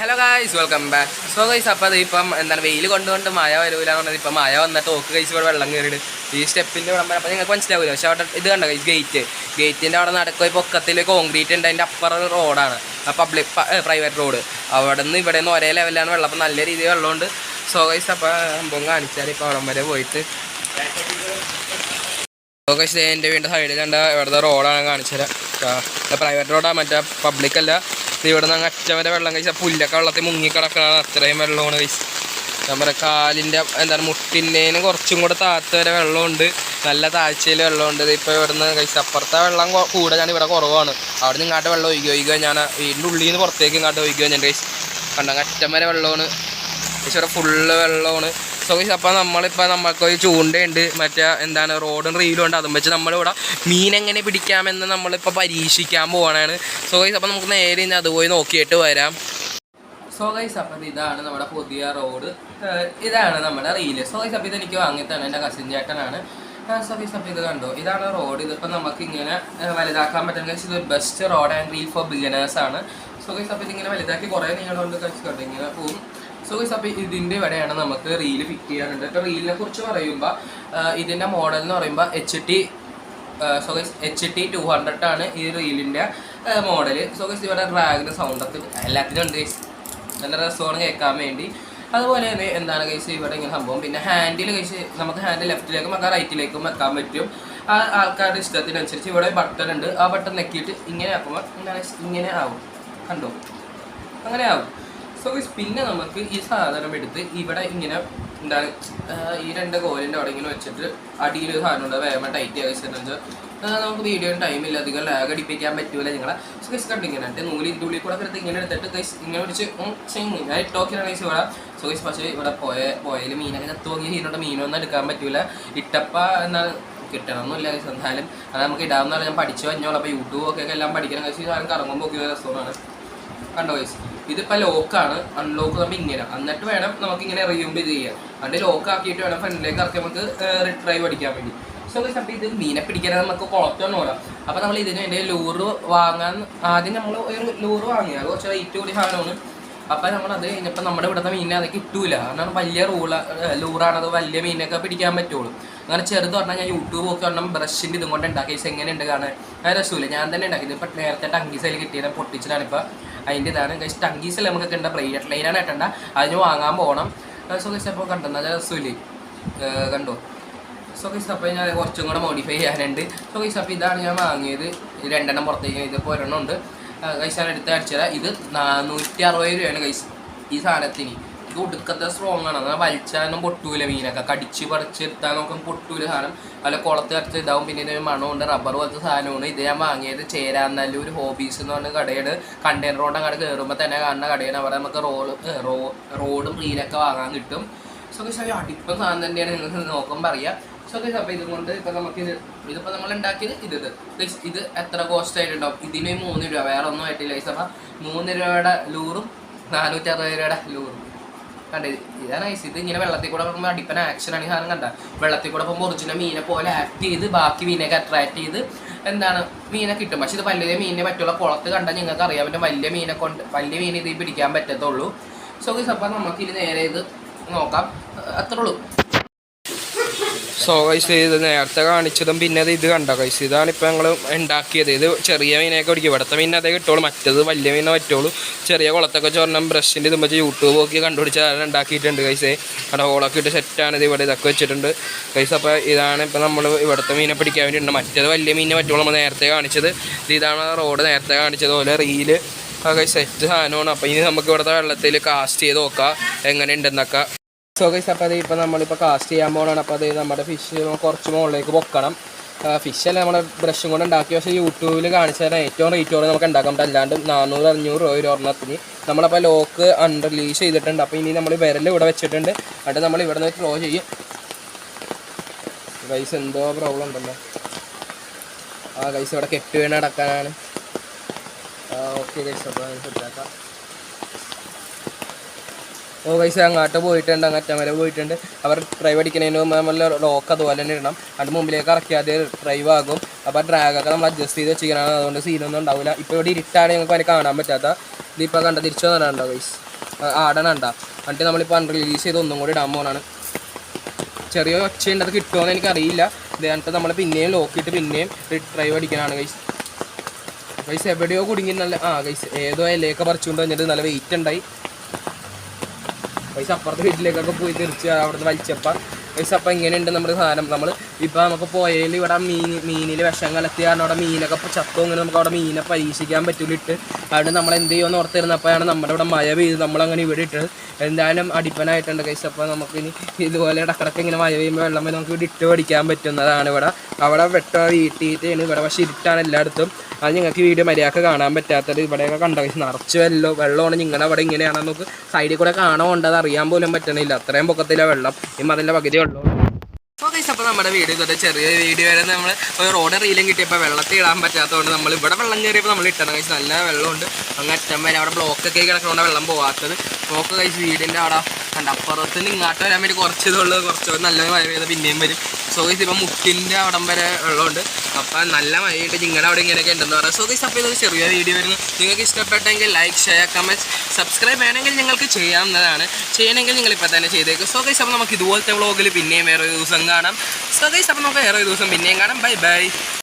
Hello guys welcome back so guys അപ്പോൾ അത് ഇപ്പം എന്താണ് വെയിൽ കൊണ്ടുകൊണ്ട് മഴ വരൂല പറഞ്ഞത്. ഇപ്പം മഴ വന്നിട്ട് ഓക്ക് കഴിച്ച് ഇവിടെ വെള്ളം കയറിയിട്ട് ഈ സ്റ്റെപ്പിന്റെ ഇവിടെ അപ്പോൾ നിങ്ങൾക്ക് മനസ്സിലാവില്ല പക്ഷേ അവിടെ ഇത് കണ്ട ഗൈസ് ഗേറ്റ് ഗേറ്റിന്റെ അവിടെ നടക്കുക പൊക്കത്തിൽ കോൺക്രീറ്റ് ഉണ്ട്. അതിന്റെ അപ്പുറം റോഡാണ് പബ്ലിക് പ്രൈവറ്റ് റോഡ് അവിടെ നിന്ന് ഇവിടെ നിന്ന് ഒരേ ലെവലാണ് വെള്ളം. അപ്പോൾ നല്ല രീതിയിൽ വെള്ളമുണ്ട്. സോ ഗൈസ് അപ്പോൾ സംഭവം കാണിച്ചാൽ ഇപ്പോൾ അവിടം വരെ പോയിട്ട്. സോ ഗൈസ് എന്റെ വീടിന്റെ സൈഡിൽ കണ്ട ഇവിടുത്തെ റോഡാണ് കാണിച്ചത് പ്രൈവറ്റ് റോഡാണ് മറ്റേ പബ്ലിക് അല്ല. ഇവിടെ നിന്ന് അറ്റം വരെ വെള്ളം കഴിച്ചാൽ പുല്ലൊക്കെ വെള്ളത്തിൽ മുങ്ങിക്കിടക്കണതാണ് അത്രയും വെള്ളമാണ് കഴിച്ച് നമ്മുടെ കാലിന്റെ എന്താണ് മുട്ടിന്റെന് കുറച്ചും കൂടെ താഴത്ത് വരെ വെള്ളമുണ്ട്. നല്ല താഴ്ചയിൽ വെള്ളമുണ്ട്. ഇപ്പോൾ ഇവിടെ നിന്ന് കഴിച്ച് അപ്പുറത്തെ വെള്ളം കൊ- കൂടെ ഞാൻ ഇവിടെ കുറവാണ്. അവിടെ നിന്ന് ഇങ്ങോട്ട് വെള്ളം ഒഴുകി ഒഴുകുക ഞാൻ വീടിന്റെ ഉള്ളിൽ നിന്ന് പുറത്തേക്ക് ഇങ്ങോട്ട് ഒഴുകുക ഞാൻ കഴിച്ച് കണ്ടങ്ങ് അറ്റം വരെ വെള്ളമാണ്. പക്ഷെ ഇവിടെ ഫുള്ള് വെള്ളമാണ്. സോ ഗൈസ് അപ്പോൾ നമ്മളിപ്പോൾ നമുക്ക് ഒരു ചൂണ്ടയുണ്ട് മറ്റേ എന്താണ് റോഡും റീലും ഉണ്ട് അതും വെച്ച് നമ്മളിവിടെ മീൻ എങ്ങനെ പിടിക്കാമെന്ന് നമ്മളിപ്പോൾ പരീക്ഷിക്കാൻ പോവാണ്. സോ ഗൈസ് അപ്പോൾ നമുക്ക് നേരെ ഇന്ന് അതുപോയി നോക്കിയിട്ട് വരാം. സോ ഗൈസ് അപ്പം ഇതാണ് നമ്മുടെ പുതിയ റോഡ്. ഇതാണ് നമ്മുടെ റീൽ. സോ ഗൈസ് അപ്പം ഇത് എനിക്ക് വാങ്ങിത്തന്നെ എന്റെ കസിൻ ചേട്ടനാണ്. സോ ഗൈസ് അപ്പോൾ ഇത് കണ്ടോ? ഇതാണ് റോഡ്. ഇതിപ്പോൾ നമുക്ക് ഇങ്ങനെ വലുതാക്കാൻ പറ്റുന്ന ഇത് best rod and reel for beginners ആണ്. സോ ഗൈസ് അപ്പോൾ ഇതിങ്ങനെ വലുതാക്കി കുറേ കഴിച്ച് കണ്ടോ? ഇങ്ങനെ പോവും. സോ ഗൈസ് അപ്പോൾ ഇതിന്റെ ഇവിടെയാണ് നമുക്ക് റീൽ ഫിറ്റ് ചെയ്യാറുണ്ട് അപ്പോൾ റീലിനെ കുറിച്ച് പറയുമ്പോൾ ഇതിന്റെ മോഡൽ എന്ന് പറയുമ്പോൾ H T so guys H T two hundred ആണ് ഈ റീലിന്റെ മോഡൽ സോ ഗൈസ് ഇവിടെ ഡ്രാഗിന്റെ സൗണ്ടൊക്കെ എല്ലാത്തിനും ഉണ്ട് ഗൈസ് നല്ല രസമാണ് കേൾക്കാൻ വേണ്ടി. അതുപോലെ തന്നെ എന്താണ് ഗൈസ് ഇവിടെ ഇങ്ങനെ സംഭവം. പിന്നെ ഹാൻഡിൽ ഗൈസ് നമുക്ക് ഹാൻഡിൽ ലെഫ്റ്റിലേക്കും വെക്കാം റൈറ്റിലേക്കും വെക്കാൻ പറ്റും. ആ ആൾക്കാരുടെ ഇഷ്ടത്തിനനുസരിച്ച് ഇവിടെ ബട്ടൺ ഉണ്ട്. ആ ബട്ടൺ നെക്കിയിട്ട് ഇങ്ങനെ ആക്കുമ്പോൾ എന്താണ് ഇങ്ങനെ ആവും. കണ്ടോ? അങ്ങനെ ആവും. സോ പിന്നെ നമുക്ക് ഈ സാധനം എടുത്ത് ഇവിടെ ഇങ്ങനെ എന്താണ് ഈ രണ്ട് കോലിന്റെ അവിടെ ഇങ്ങനെ വെച്ചിട്ട് അടിയിൽ സാധനം ഉണ്ട് വേഗം ടൈറ്റ് ചെയ്യാൻ വെച്ചിട്ടുണ്ട് നമുക്ക് വീഡിയോ ടൈം ഇല്ല അധികം ലാഗ് അടിപ്പിക്കാൻ പറ്റൂല നിങ്ങളെ. സോ ഗൈസ് കണ്ട് ഇങ്ങനെ എന്നിട്ട് നൂലി ഉള്ളിൽ കൂടെ എടുത്ത് ഇങ്ങനെ എടുത്തിട്ട് ഗൈസ് ഇങ്ങനെ പിടിച്ച് ചെയ്യും ഞാൻ ഇട്ടോക്കിയാണ് ഗൈസ് ഇവിടെ. സോ ഗൈസ് പക്ഷേ ഇവിടെ പോയ പോയാൽ മീനൊക്കെ ചത്തുപോയി ഇതിനോട് മീനൊന്നും എടുക്കാൻ പറ്റൂല. ഇട്ടപ്പ എന്താണ് കിട്ടണമെന്നില്ല ഗൈസ് എന്തായാലും. അത് നമുക്ക് ഇടാമെന്ന് പറഞ്ഞാൽ ഞാൻ പഠിച്ചു കഴിഞ്ഞോളൂ അപ്പോൾ യൂട്യൂബ് ഒക്കെ എല്ലാം പഠിക്കണം ഗൈസ് ഈ സാധനം കറങ്ങുമ്പോൾ ഒക്കെ രസമാണ്. കണ്ടോ ഗൈസ് ഇതിപ്പോൾ ലോക്കാണ് അൺലോക്ക് നമ്മൾ ഇങ്ങനെ. എന്നിട്ട് വേണം നമുക്ക് ഇങ്ങനെ റിയൂമ്പ് ഇത് ചെയ്യാം അതിന്റെ ലോക്ക് ആക്കിയിട്ട് വേണം ഫ്രണ്ടിലേക്ക് ഇറക്കി നമുക്ക് റിട്രൈവ് അടിക്കാൻ വേണ്ടി. സോ ഗൈസ് ഇത് മീനെ പിടിക്കാൻ നമുക്ക് കുളത്തൊന്നും ഓടാം അപ്പോൾ നമ്മൾ ഇതിന് വേണ്ടി ലൂറ് വാങ്ങാൻ ആദ്യം നമ്മൾ ഒരു ലൂറ് വാങ്ങി. അത് കുറച്ച് റേറ്റ് കൂടി സാധനമാണ്. അപ്പോൾ നമ്മൾ അത് കഴിഞ്ഞപ്പോൾ നമ്മുടെ ഇവിടുത്തെ മീനിനെ അത് കിട്ടൂല കാരണം വലിയ റൂള ലൂറാണ് അത് വലിയ മീനൊക്കെ പിടിക്കാൻ പറ്റുള്ളൂ. അങ്ങനെ ചെറുത് പറഞ്ഞാൽ ഞാൻ യൂട്യൂബ് ഒക്കെ പറഞ്ഞാൽ ബ്രഷിന്റെ ഇതും കൊണ്ട് ഉണ്ടാക്കി എങ്ങനെ ഉണ്ട് കാണാൻ രസമില്ല. ഞാൻ തന്നെ ഉണ്ടാക്കി. ഇപ്പം നേരത്തെ ടങ്കി സൈഡിൽ കിട്ടിയത്. പൊട്ടിച്ചിട്ടാണ് ഇപ്പോൾ അതിന്റെ ഇതാണ്. കഴിച്ച് ടങ്കീസിൽ നമുക്കൊക്കെ ഉണ്ട് പ്ലെയിൻ ലൈനാണ് ഇട്ടണ്ട അതിന് വാങ്ങാൻ പോകണം സോ കഴിച്ച് അപ്പോൾ കണ്ടു? നല്ല രസമില്ലേ? കണ്ടു കണ്ടോ? സോ ഗൈസ് അപ്പോൾ ഞാൻ കുറച്ചും കൂടെ മോഡിഫൈ ചെയ്യാനുണ്ട്. സോ ഗൈസ് അപ്പോൾ ഇതാണ് ഞാൻ വാങ്ങിയത്. രണ്ടെണ്ണം പുറത്തേക്ക് ഇതിപ്പോൾ ഒരെണ്ണം ഉണ്ട്. ഗൈസ് ഞാൻ എടുത്ത് അടിച്ചത് ഇത് നാനൂറ്റി അറുപത് രൂപയാണ് ഗൈസ് ഈ സാധനത്തിന്. ഇത് ഒടുക്കത്തെ സ്ട്രോങ് ആണ്. അങ്ങനെ വലിച്ചാലും പൊട്ടൂല മീനൊക്കെ. കടിച്ച് പറിച്ചെടുത്താൽ നമുക്ക് പൊട്ടൂല സാധനം. അല്ല കുളത്ത് കടിച്ച് ഇതാവും. പിന്നെ ഇതിന് മണമുണ്ട്. റബ്ബർ പോലത്തെ സാധനമാണ്. ഇത് ഞാൻ വാങ്ങിയത് ചേരാനല്ലൂർ ഹോബീസ് എന്ന് പറഞ്ഞ കടയാണ്. കണ്ടെയ്നർ റോഡ് അങ്ങോട്ട് കയറുമ്പോൾ തന്നെ കാണുന്ന കടയാണ്. അവിടെ നമുക്ക് റോഡ് റോഡും റീലൊക്കെ വാങ്ങാൻ കിട്ടും. സോ ഗൈസ് അടിപ്പം സാധനം തന്നെയാണ്. നിങ്ങൾക്ക് നോക്കുമ്പോൾ അറിയാം. സോ ഗൈസ് അപ്പോൾ ഇതുകൊണ്ട് ഇപ്പം നമുക്ക് ഇത് ഇതിപ്പോൾ നമ്മൾ ഉണ്ടാക്കിയത് ഇത് ഇത് ഇത് എത്ര കോസ്റ്റ് ആയിട്ടുണ്ടാവും? ഇതിന് മൂന്ന് രൂപ. വേറെ ഒന്നും ആയിട്ടില്ല. ഗൈസ് അപ്പം മൂന്ന് രൂപയുടെ ലൂറും നാനൂറ്റി അറുപത് രൂപയുടെ ലൂറും കണ്ടേ ഇതാണ് ഐസ് ഇത് ഇങ്ങനെ വെള്ളത്തിൽ കൂടെ പോകുമ്പോൾ അടിപ്പന ആക്ഷനാണ് ഈ സാധനം കണ്ട. വെള്ളത്തിൽ കൂടെ പോകുമ്പോൾ ഒറിജിനൽ മീനെ പോലെ ആക്ട് ചെയ്ത് ബാക്കി മീനൊക്കെ അട്രാക്ട് ചെയ്ത് എന്താണ് മീനെ കിട്ടും. പക്ഷെ ഇത് വലിയ മീനിനെ പറ്റുള്ള കുളത്ത് കണ്ടാൽ നിങ്ങൾക്ക് അറിയാൻ പറ്റും വലിയ മീനെ കൊണ്ട് വലിയ മീൻ ഇത് പിടിക്കാൻ പറ്റത്തുള്ളൂ. സോ ഈ സപ്പം നമുക്ക് ഇനി നേരെ ഇത് നോക്കാം. അത്രേ ഉള്ളൂ. സോ കൈസ് ഇത് നേരത്തെ കാണിച്ചതും പിന്നെ അത് ഇത് കണ്ടോ കൈസ് ഇതാണ് ഇപ്പോൾ ഞങ്ങൾ ഉണ്ടാക്കിയത്. ഇത് ചെറിയ മീനൊക്കെ പിടിക്കും ഇവിടുത്തെ മീൻ അതേ കിട്ടുള്ളൂ. മറ്റത് വലിയ മീനെ പറ്റുള്ളൂ. ചെറിയ കുളത്തൊക്കെ ചോർണം ബ്രഷിന്റെ ഇതുമ്പോൾ യൂട്യൂബ് നോക്കി കണ്ടുപിടിച്ച് അത് ഉണ്ടാക്കിയിട്ടുണ്ട് കൈസേ അവിടെ ഹോളൊക്കെ ഇട്ട് സെറ്റാണ് ഇത് ഇവിടെ ഇതൊക്കെ വെച്ചിട്ടുണ്ട്. കൈസ് അപ്പോൾ ഇതാണ് ഇപ്പോൾ നമ്മൾ ഇവിടുത്തെ മീനെ പിടിക്കാൻ വേണ്ടിയിട്ടുണ്ട്. മറ്റത് വലിയ മീനെ പറ്റുള്ളൂ നമ്മൾ നേരത്തെ കാണിച്ചത്. ഇത് ഇതാണ് റോഡ് നേരത്തെ കാണിച്ചത് പോലെ റീൽ. ഒക്കെ സെറ്റ് സാധനമാണ്. അപ്പോൾ ഇനി നമുക്ക് ഇവിടുത്തെ വെള്ളത്തിൽ കാസ്റ്റ് ചെയ്ത് നോക്കാം. എങ്ങനെ ഉണ്ടെന്നൊക്കെ സോ ഗൈസ് അപ്പോൾ അത് ഇപ്പോൾ നമ്മളിപ്പോൾ കാസ്റ്റ് ചെയ്യാൻ പോകണം അപ്പോൾ അത് നമ്മുടെ ഫിഷ് കുറച്ച് മുകളിലേക്ക് പൊക്കണം. ഫിഷല്ല നമ്മുടെ ബ്രഷും കൊണ്ട് ഉണ്ടാക്കി പക്ഷേ യൂട്യൂബിൽ കാണിച്ചു തരാൻ ഏറ്റവും റേറ്റ് കുറവ് നമുക്ക് ഉണ്ടാക്കാം അല്ലാണ്ട് നാനൂറ് അഞ്ഞൂറ് രൂപ ഒരു ഒരെണ്ണത്തിന്. നമ്മളപ്പോൾ ലോക്ക് അൺറിലീസ് ചെയ്തിട്ടുണ്ട്. അപ്പോൾ ഇനി നമ്മൾ വിരൽ ഇവിടെ വെച്ചിട്ടുണ്ട്. എന്നിട്ട് നമ്മൾ ഇവിടെ നിന്ന് ത്രോ ചെയ്യും. റൈസ് എന്തോ പ്രോബ്ലം ഉണ്ടല്ലോ. ആ ഗൈസ് ഇവിടെ കെട്ട് അടക്കാനാണ് ഓക്കെ ഗൈസ് അപ്പോൾ സെറ്റാക്കാം ഓ പൈസ അങ്ങോട്ട് പോയിട്ടുണ്ട് അങ്ങറ്റം വരെ പോയിട്ടുണ്ട്. അവർ ഡ്രൈവ് അടിക്കുന്നതിന് മുമ്പ് നമ്മൾ ലോക്ക് അതുപോലെ തന്നെ ഇടണം. അതിന്റെ മുമ്പിലേക്ക് ഇറക്കിയാതെ ഡ്രൈവ് ആകും. അപ്പോൾ ഡ്രാഗൊക്കെ നമ്മൾ അഡ്ജസ്റ്റ് ചെയ്ത് വെച്ചിരിക്കണം അതുകൊണ്ട് സീനൊന്നും ഉണ്ടാവില്ല ഇപ്പോൾ ഇവിടെ ഇരുട്ടാണ് ഞങ്ങൾക്ക് അതിന് കാണാൻ പറ്റാത്ത. ഇതിപ്പോൾ കണ്ട തിരിച്ചു വന്നിട്ടുണ്ടോ പൈസ ആടണണ്ട എന്നിട്ട് നമ്മളിപ്പോൾ അൺറിലീസ് ചെയ്ത് ഒന്നും കൂടി ഇടാൻ പോകണാണ് ചെറിയ ഒച്ചയുണ്ട് അത് കിട്ടുമോയെന്ന് എനിക്കറിയില്ല. ഇത് എന്നിട്ട് നമ്മൾ പിന്നെയും ലോക്കിയിട്ട് പിന്നെയും ഡ്രൈവ് അടിക്കാനാണ് കൈസ് പൈസ എവിടെയോ കുടുങ്ങി നല്ല ആ കൈസ് ഏതോ ഇലയൊക്കെ പറിച്ചുകൊണ്ട് വന്നിട്ട് നല്ല വെയിറ്റ് ഉണ്ടായി. പൈസ അപ്പുറത്തെ വീട്ടിലേക്കൊക്കെ പോയി തിരിച്ച് അവിടുന്ന് വലിച്ചപ്പം. പൈസ അപ്പം ഇങ്ങനെയുണ്ട് നമ്മുടെ സാധനം. നമ്മൾ ഇപ്പം നമുക്ക് പോയതിൽ ഇവിടെ മീൻ മീനിൽ വിഷം കലത്തി കാരണം അവിടെ മീനൊക്കെ ചത്തോ ഇങ്ങനെ നമുക്ക് അവിടെ മീനെ പരീക്ഷിക്കാൻ പറ്റൂല ഇട്ട്. അതുകൊണ്ട് നമ്മൾ എന്ത് ചെയ്യുമെന്ന് ഓർത്തിരുന്നപ്പോഴാണ് നമ്മുടെ ഇവിടെ മഴ പെയ്ത് നമ്മളങ്ങനെ ഇവിടെ ഇട്ട് എന്തായാലും അടിപ്പനായിട്ടുണ്ട് കൈസ് അപ്പോൾ നമുക്ക് ഇനി ഇതുപോലെ ഇടക്കിടക്ക് ഇങ്ങനെ മഴ പെയ്യുമ്പോൾ വെള്ളം പോയി നമുക്ക് ഇവിടെ ഇട്ട് പഠിക്കാൻ പറ്റുന്നതാണ് ഇവിടെ. അവിടെ വെട്ട വീട്ടിയിട്ടാണ് ഇവിടെ. പക്ഷേ ഇരുട്ടാണ് എല്ലായിടത്തും. അത് നിങ്ങൾക്ക് വീഡിയോ മര്യാദയ്ക്ക് കാണാൻ പറ്റാത്തത് ഇവിടെയൊക്കെ കണ്ട നിറച്ച് വെള്ളം വെള്ളമാണ് നിങ്ങളുടെ അവിടെ ഇങ്ങനെയാണ് നമുക്ക് സൈഡിൽ കൂടെ കാണാൻ ഉണ്ടത് അറിയാൻ പോലും പറ്റണില്ല. അത്രയും പൊക്കത്തില്ല വെള്ളം. ഈ അതിന്റെ പകുതി വെള്ളം അപ്പോൾ നമ്മുടെ വീട് ഇതുവരെ ചെറിയ വീട് വരെ നമ്മൾ ഒരു റോഡ് റീലും കിട്ടിയപ്പോൾ വെള്ളത്തിൽ ഇടാൻ പറ്റാത്തതുകൊണ്ട് നമ്മൾ ഇവിടെ വെള്ളം കയറിയപ്പോൾ നമ്മൾ ഇട്ടണം കഴിച്ച് നല്ല വെള്ളമുണ്ട്. അങ്ങ് അറ്റം വരെ അവിടെ ബ്ലോക്കൊക്കെ കിടക്കണോണ്ട് വെള്ളം പോകാത്തത് ബ്ലോക്ക് കഴിച്ച് വീടിന്റെ അവിടെ കണ്ട? അപ്പുറത്ത് നിന്ന് ഇങ്ങോട്ട് വരാൻ വേണ്ടി കുറച്ച് ഇതുള്ളത് കുറച്ച് നല്ല മഴ പെയ്ത് പിന്നെയും വരും. സോ ഗൈസ് ഇപ്പം മുക്കിന്റെ അവിടം വരെ ഉള്ളതുകൊണ്ട് അപ്പം നല്ല മഴയിട്ട് നിങ്ങളുടെ അവിടെ ഇങ്ങനെയൊക്കെ ഉണ്ടെന്ന് പറയാം. സോ ഗൈസ് അപ്പോൾ ഇതൊരു ചെറിയ വീഡിയോ വരുന്നു നിങ്ങൾക്ക് ഇഷ്ടപ്പെട്ടെങ്കിൽ ലൈക്ക് ഷെയർ കമന്റ് സബ്സ്ക്രൈബ് വേണമെങ്കിൽ നിങ്ങൾക്ക് ചെയ്യാവുന്നതാണ്. ചെയ്യണമെങ്കിൽ നിങ്ങൾ ഇപ്പോൾ തന്നെ ചെയ്തേക്കും. സോ ഗൈസ് അപ്പോൾ നമുക്ക് ഇതുപോലത്തെ വ്ളോഗിൽ പിന്നെയും വേറെ ഒരു ദിവസം കാണാം. സോ ഗൈസ് അപ്പോൾ നമുക്ക് വേറെ ഒരു ദിവസം പിന്നെയും കാണാം. Bye bye